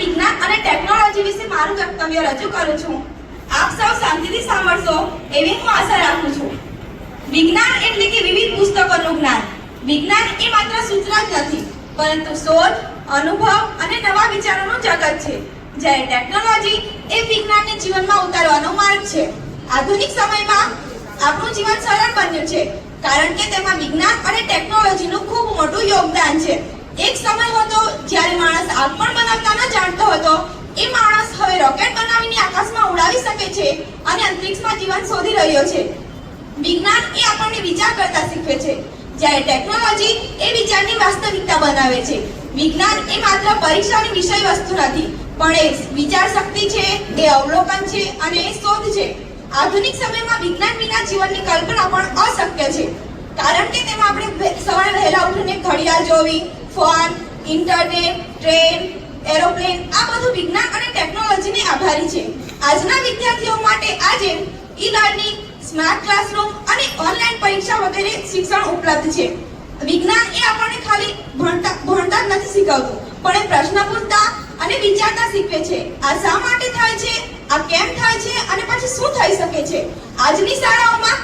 વિજ્ઞાન અને ટેકનોલોજી વિશે મારું વક્તવ્ય રજૂ કરું છું. આપ સૌ શાંતિથી સાંભળશો, એવી હું આશા રાખું છું. વિજ્ઞાન એટલે કે વિવિધ પુસ્તકોનું જ્ઞાન. વિજ્ઞાન એ માત્ર સૂચના જ નથી, પરંતુ શોધ, અનુભવ અને નવા વિચારોનું જગત છે, જ્યારે ટેકનોલોજી એ વિજ્ઞાનને જીવનમાં ઉતારવાનો માર્ગ છે. આધુનિક સમયમાં આપણું જીવન સરળ બન્યું છે, કારણ કે તેમાં વિજ્ઞાન અને ટેકનોલોજીનું ખૂબ મોટું યોગદાન છે. એક સમય હતો જ્યારે માણસ આગ પણ બનાવતા ન હતો, એ માણસ હવે રોકેટ બનાવીને આકાશમાં ઉડાવી શકે છે અને અંતરિક્ષમાં જીવન શોધી રહ્યો છે. વિજ્ઞાન એ આપણને વિચાર કરતા શીખવે છે. જ્યારે ટેકનોલોજી એ વિચારની વાસ્તવિકતા બનાવે છે. વિજ્ઞાન એ માત્ર પરીક્ષાની વિષય વસ્તુ નથી, પણ એ વિચાર શક્તિ છે, એ અવલોકન છે અને એ શોધ છે. આધુનિક સમયમાં વિજ્ઞાન વિના જીવનની કલ્પના પણ અશક્ય છે. કારણ કે તેમાં આપણે સવારે વહેલા ઉઠીને ઘડિયાળ જોવી, ફોન, ઇન્ટરનેટ, ટ્રેન એરોપ્લેન આ બધું વિજ્ઞાન અને ટેકનોલોજીને આભારી છે. આજના વિદ્યાર્થીઓ માટે આજે ઈ લર્નિંગ સ્માર્ટ ક્લાસરૂમ અને ઓનલાઈન પરીક્ષા વગેરે શિક્ષણ ઉપલબ્ધ છે. વિજ્ઞાન એ આપણને ખાલી ભણતા ભણતા નથી શીખવતું, પણ એ પ્રશ્ન પૂછતા અને વિચારતા શીખવે છે. આ શા માટે થાય છે? આ કેમ થાય છે? અને પછી શું થઈ શકે છે? આજની શાળાઓમાં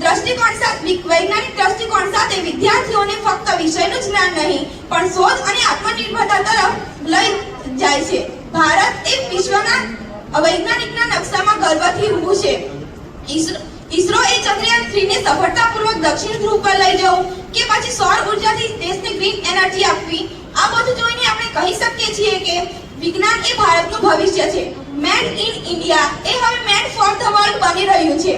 દ્રષ્ટિકોણ સાથે વૈજ્ઞાનિક દ્રષ્ટિકોણ સાથે વિદ્યાર્થીઓને ફક્ત વિષયનું જ્ઞાન નહીં, પણ શોધ અને આત્મનિર્ભરતા તરફ લઈ જાય છે. ભારત વૈજ્ઞાનિકના નકશામાં ગર્વથી ઊભું છે. ઈસરો એ ચંદ્રયાન 3 ને સફળતાપૂર્વક દક્ષિણ ધ્રુવ પર લઈ જવું કે પછી સૌર ઉર્જાથી દેશને ગ્રીન એનર્જી આપવી, આ બધું જોઈને આપણે કહી શકીએ છીએ કે વિજ્ઞાન એ ભારતનું ભવિષ્ય છે. મેડ ઇન ઇન્ડિયા એ હવે મેડ ફોર ધ વર્લ્ડ બની રહ્યું છે.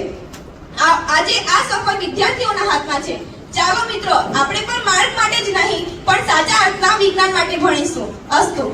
આજે આ સફળ વિદ્યાર્થીઓના હાથમાં છે. ચાલો મિત્રો, આપણે પણ માર્ગ માટે જ નહીં, પણ સાચા અર્થમાં વિજ્ઞાન માટે ભણીશું. અસ્તુ.